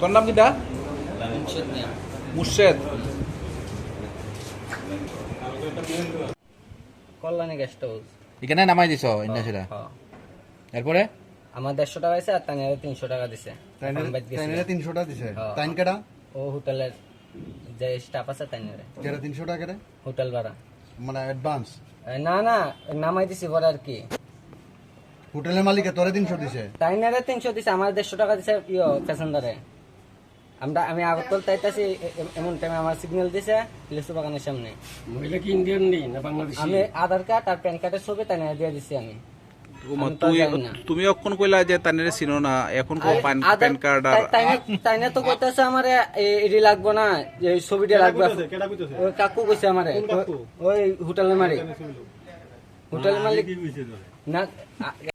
তোর নাম কিটা মুর্শেদ। কল্যাণী গেস্ট হাউস এখানে নামাই দিছ ইন্ডিয়া সেটা এরপরে? আমার দেড়শো টাকা আছে আর তাইনারে তিনশো টাকা দিছে। তাইনারে তিনশো টাকা দিছে? তাইন কেটা ও হোটেলের যে স্টাফ আছে তাইনারে। যেটা তিনশো টাকা হোটেল ভাড়া। মানে অ্যাডভান্স না না নামাই দিছি পরে আর কি। হোটেলের মালিকে তোরে তিনশো দিছে? তাইনারে তিনশো দিছে আমার দেড়শো টাকা দিছে ইয়ে প্যাসেঞ্জারে। আমরা আমি আগরতল তাইতাছি এমন টাইমে আমার সিগন্যাল দিছে লিচু বাগানের সামনে। মহিলা কি ইন্ডিয়ান নেই না বাংলাদেশি? আমি আধার কার্ড আর প্যান কার্ডের ছবি তানিয়া দিয়ে দিছি আমি। তুই না। তুমি অক্ষণ কইলা যে তানের চিনো না এখন কো প্যান কার্ড আর তাইনে- তাইনে তো কইতাছে আমারে এডি লাগবো না এই ছবিটা লাগবে। ওই কাকু কইছে আমারে ওই হোটেলের মালিক। হোটেলের মালিক না